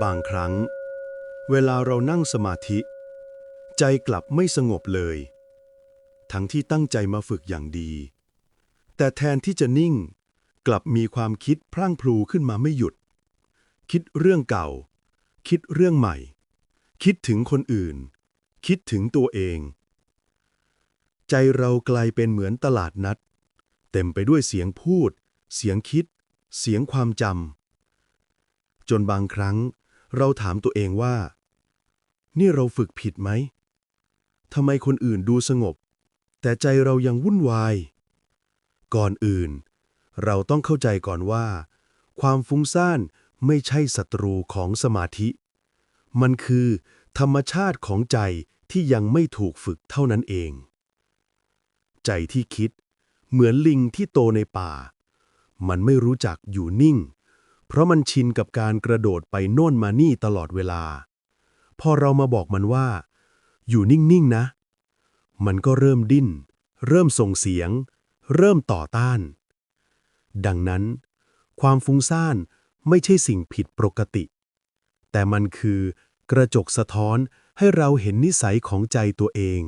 บางครั้ง เวลาเรานั่งสมาธิ ใจกลับไม่สงบเลย ทั้งที่ตั้งใจมาฝึกอย่างดี แต่แทนที่จะนิ่ง กลับมีความคิดพรั่งพรูขึ้นมาไม่หยุด คิดเรื่องเก่า คิดเรื่องใหม่ คิดถึงคนอื่น คิดถึงตัวเอง ใจเรากลายเป็นเหมือนตลาดนัด เต็มไปด้วยเสียงพูด เสียงคิด เสียงความจำจนบางครั้ง เราถามตัวเองว่า นี่เราฝึกผิดไหมทำไมคนอื่นดูสงบ แต่ใจเรายังวุ่นวาย ก่อนอื่น เราต้องเข้าใจก่อนว่า ความฟุ้งซ่านไม่ใช่ศัตรูของสมาธิ มันคือธรรมชาติของใจที่ยังไม่ถูกฝึกเท่านั้นเอง ใจที่คิด เหมือนลิงที่โตในป่า มันไม่รู้จักอยู่นิ่ง เพราะมันชินกับการกระโดดไปโน่นมานี่ตลอดเวลา พอเรามาบอกมันว่า อยู่นิ่ง ๆ นะ มันก็เริ่มดิ้น เริ่มส่งเสียง เริ่มต่อต้าน ดังนั้น ความฟุ้งซ่านไม่ใช่สิ่งผิดปกติ แต่มันคือกระจกสะท้อนให้เราเห็นนิสัยของใจตัวเอง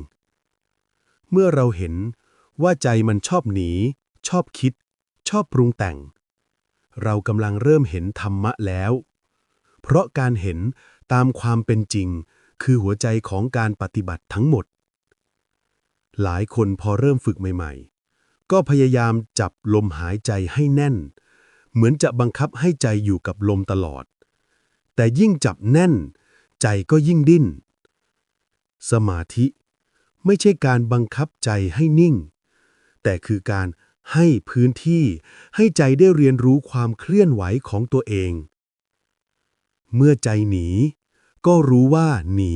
เมื่อเราเห็นว่าใจมันชอบหนี ชอบคิด ชอบปรุงแต่ง เรากำลังเริ่มเห็นธรรมะแล้ว เพราะการเห็นตามความเป็นจริง คือหัวใจของการปฏิบัติทั้งหมด หลายคนพอเริ่มฝึกใหม่ ๆ ก็พยายามจับลมหายใจให้แน่น เหมือนจะบังคับให้ใจอยู่กับลมตลอด แต่ยิ่งจับแน่น ใจก็ยิ่งดิ้น สมาธิไม่ใช่การบังคับใจให้นิ่ง แต่คือการ ให้พื้นที่ ให้ใจได้เรียนรู้ความเคลื่อนไหวของตัวเอง เมื่อใจหนี ก็รู้ว่าหนี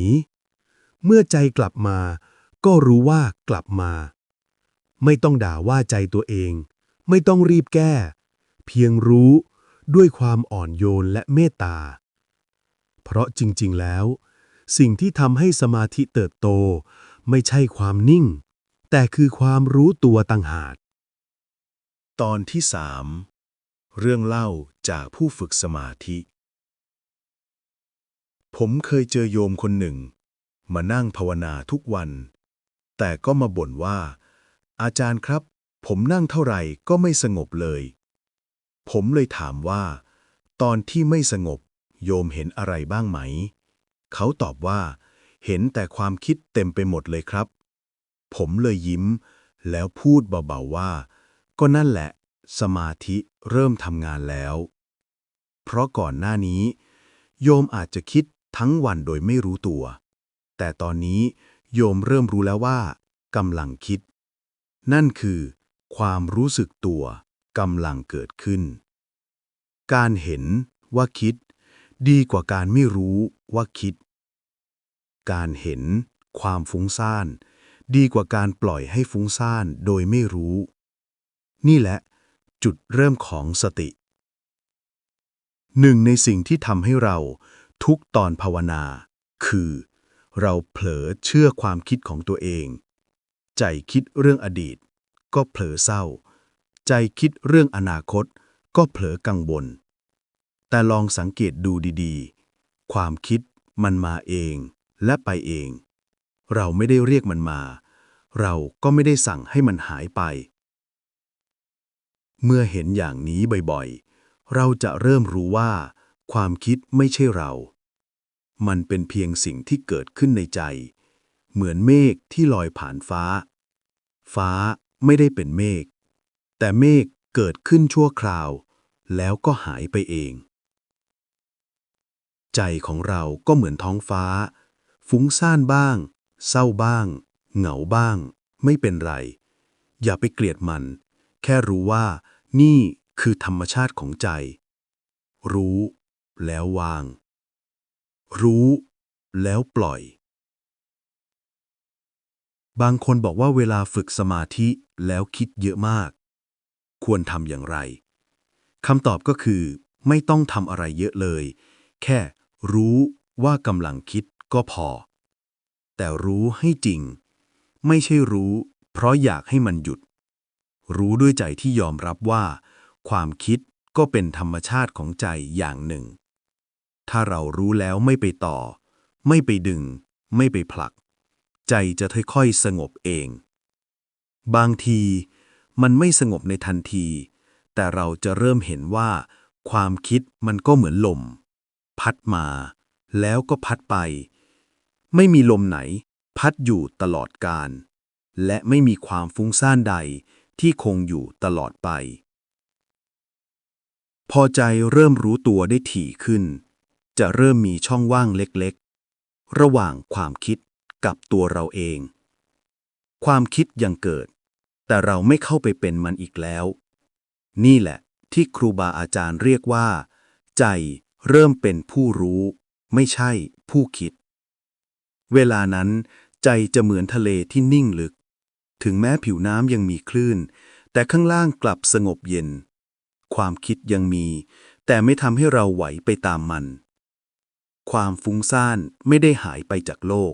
เมื่อใจกลับมา ก็รู้ว่ากลับมา ไม่ต้องด่าว่าใจตัวเอง ไม่ต้องรีบแก้ เพียงรู้ด้วยความอ่อนโยนและเมตตา เพราะจริง ๆ แล้ว สิ่งที่ทำให้สมาธิเติบโต ไม่ใช่ความนิ่ง แต่คือความรู้ตัวต่างหาก ตอนที่สามเรื่องเล่าจากผู้ฝึกสมาธิ ผมเคยเจอโยมคนหนึ่ง มานั่งภาวนาทุกวัน แต่ก็มาบ่นว่า อาจารย์ครับ ผมนั่งเท่าไหร่ก็ไม่สงบเลย ผมเลยถามว่า ตอนที่ไม่สงบ โยมเห็นอะไรบ้างไหม เขาตอบว่า เห็นแต่ความคิดเต็มไปหมดเลยครับ ผมเลยยิ้ม แล้วพูดเบาๆว่า ก็นั่นแหละ สมาธิเริ่มทำงานแล้ว เพราะก่อนหน้านี้ โยมอาจจะคิดทั้งวันโดยไม่รู้ตัว แต่ตอนนี้โยมเริ่มรู้แล้วว่ากำลังคิด นั่นคือ ความรู้สึกตัวกำลังเกิดขึ้น การเห็นว่าคิด ดีกว่าการไม่รู้ว่าคิด การเห็น ความฟุ้งซ่าน ดีกว่าการปล่อยให้ฟุ้งซ่านโดยไม่รู้ นี่แหละ จุดเริ่มของสติ หนึ่งในสิ่งที่ทำให้เราทุกตอนภาวนา คือ เราเผลอเชื่อความคิดของตัวเอง ใจคิดเรื่องอดีต ก็เผลอเศร้า ใจคิดเรื่องอนาคต ก็เผลอกังวล แต่ลองสังเกตดูดีๆ ความคิดมันมาเองและไปเอง เราไม่ได้เรียกมันมา เราก็ไม่ได้สั่งให้มันหายไป เมื่อเห็นอย่างนี้บ่อยๆ เราจะเริ่มรู้ว่า ความคิดไม่ใช่เรา มันเป็นเพียงสิ่งที่เกิดขึ้นในใจ เหมือนเมฆที่ลอยผ่านฟ้า ฟ้าไม่ได้เป็นเมฆ แต่เมฆเกิดขึ้นชั่วคราว แล้วก็หายไปเอง ใจของเราก็เหมือนท้องฟ้า ฟุ้งซ่านบ้าง เศร้าบ้าง เหงาบ้าง ไม่เป็นไร อย่าไปเกลียดมัน แค่รู้ว่า นี่คือธรรมชาติของใจ รู้ แล้ววาง รู้ แล้วปล่อย บางคนบอกว่าเวลาฝึกสมาธิแล้วคิดเยอะมาก ควรทำอย่างไรคำตอบก็คือ ไม่ต้องทำอะไรเยอะเลย แค่รู้ว่ากำลังคิดก็พอ แต่รู้ให้จริง ไม่ใช่รู้ เพราะอยากให้มันหยุด รู้ด้วยใจที่ยอมรับว่า ความคิดก็เป็นธรรมชาติของใจอย่างหนึ่ง ถ้าเรารู้แล้วไม่ไปต่อ ไม่ไปดึง ไม่ไปผลัก ใจจะค่อยๆสงบเอง บางทีมันไม่สงบในทันที แต่เราจะเริ่มเห็นว่า ความคิดมันก็เหมือนลม พัดมา แล้วก็พัดไป ไม่มีลมไหน พัดอยู่ตลอดการ และไม่มีความฟุ้งซ่านใด ที่คงอยู่ตลอดไป พอใจเริ่มรู้ตัวได้ถี่ขึ้น จะเริ่มมีช่องว่างเล็กๆ ระหว่างความคิดกับตัวเราเอง ความคิดยังเกิด แต่เราไม่เข้าไปเป็นมันอีกแล้ว นี่แหละที่ครูบาอาจารย์เรียกว่า ใจเริ่มเป็นผู้รู้ ไม่ใช่ผู้คิด เวลานั้น ใจจะเหมือนทะเลที่นิ่งลึก ถึงแม้ผิวน้ำยังมีคลื่น แต่ข้างล่างกลับสงบเย็น ความคิดยังมี แต่ไม่ทำให้เราไหวไปตามมัน ความฟุ้งซ่านไม่ได้หายไปจากโลก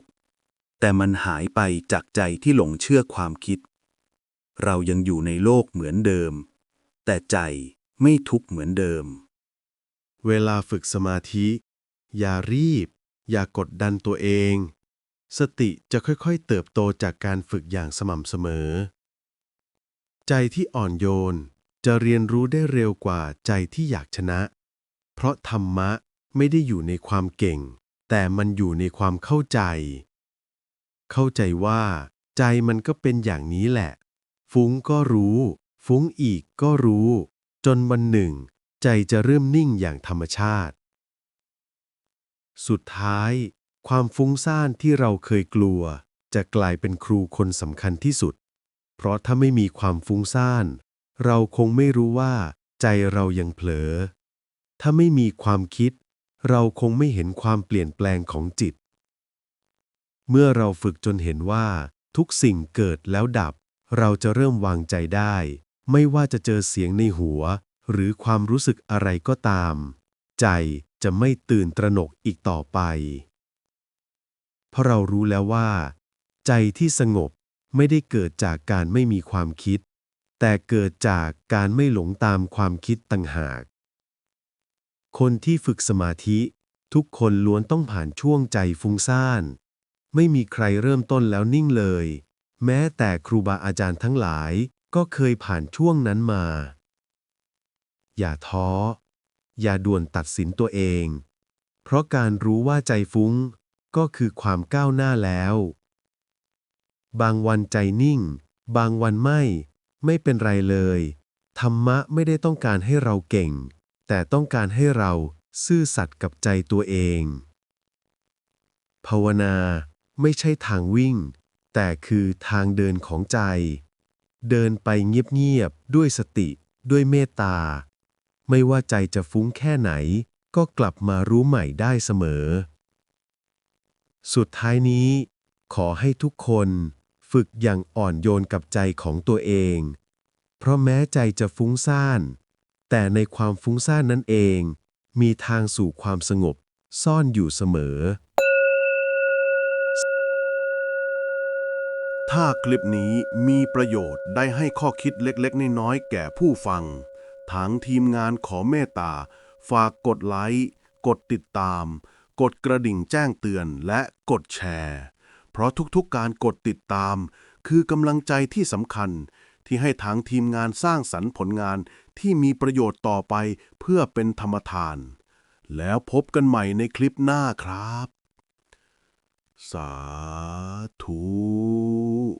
แต่มันหายไปจากใจที่หลงเชื่อความคิด เรายังอยู่ในโลกเหมือนเดิม แต่ใจไม่ทุกข์เหมือนเดิม เวลาฝึกสมาธิ อย่ารีบ อย่ากดดันตัวเอง สติจะค่อยๆ เติบโตจากการฝึกอย่างสม่ำเสมอ ใจที่อ่อนโยนจะเรียนรู้ได้เร็วกว่าใจที่อยากชนะ เพราะธรรมะไม่ได้อยู่ในความเก่ง แต่มันอยู่ในความเข้าใจ เข้าใจว่า ใจมันก็เป็นอย่างนี้แหละ ฟุ้งก็รู้ ฟุ้งอีกก็รู้ จนวันหนึ่ง ใจจะเริ่มนิ่งอย่างธรรมชาติ สุดท้าย ความฟุ้งซ่านที่เราเคยกลัว จะกลายเป็นครูคนสำคัญที่สุด เพราะถ้าไม่มีความฟุ้งซ่าน เราคงไม่รู้ว่า ใจเรายังเผลอ ถ้าไม่มีความคิด เราคงไม่เห็นความเปลี่ยนแปลงของจิต เมื่อเราฝึกจนเห็นว่า ทุกสิ่งเกิดแล้วดับ เราจะเริ่มวางใจได้ ไม่ว่าจะเจอเสียงในหัว หรือความรู้สึกอะไรก็ตาม ใจจะไม่ตื่นตระหนกอีกต่อไป เพราะเรารู้แล้วว่า ใจที่สงบไม่ได้เกิดจากการไม่มีความคิด แต่เกิดจากการไม่หลงตามความคิดต่างหาก คนที่ฝึกสมาธิ ทุกคนล้วนต้องผ่านช่วงใจฟุ้งซ่าน ไม่มีใครเริ่มต้นแล้วนิ่งเลย แม้แต่ครูบาอาจารย์ทั้งหลายก็เคยผ่านช่วงนั้นมา อย่าท้อ อย่าด่วนตัดสินตัวเอง เพราะการรู้ว่าใจฟุ้ง ก็คือความก้าวหน้าแล้ว บางวันใจนิ่ง บางวันไม่ ไม่เป็นไรเลย ธรรมะไม่ได้ต้องการให้เราเก่ง แต่ต้องการให้เราซื่อสัตย์กับใจตัวเอง ภาวนาไม่ใช่ทางวิ่ง แต่คือทางเดินของใจ เดินไปเงียบๆด้วยสติ ด้วยเมตตา ไม่ว่าใจจะฟุ้งแค่ไหน ก็กลับมารู้ใหม่ได้เสมอ สุดท้ายนี้ ขอให้ทุกคนฝึกอย่างอ่อนโยนกับใจของตัวเอง เพราะแม้ใจจะฟุ้งซ่าน แต่ในความฟุ้งซ่านนั้นเอง มีทางสู่ความสงบซ่อนอยู่เสมอ ถ้าคลิปนี้มีประโยชน์ได้ให้ข้อคิดเล็กๆ น้อยๆ แก่ผู้ฟัง ทางทีมงานขอเมตตา ฝากกดไลค์ กดติดตาม กดกระดิ่งแจ้งเตือนและกดแชร์ เพราะทุกๆการกดติดตาม คือกำลังใจที่สำคัญที่ให้ทางทีมงานสร้างสรรค์ผลงานที่มีประโยชน์ต่อไปเพื่อเป็นธรรมทาน แล้วพบกันใหม่ในคลิปหน้าครับ สาธุ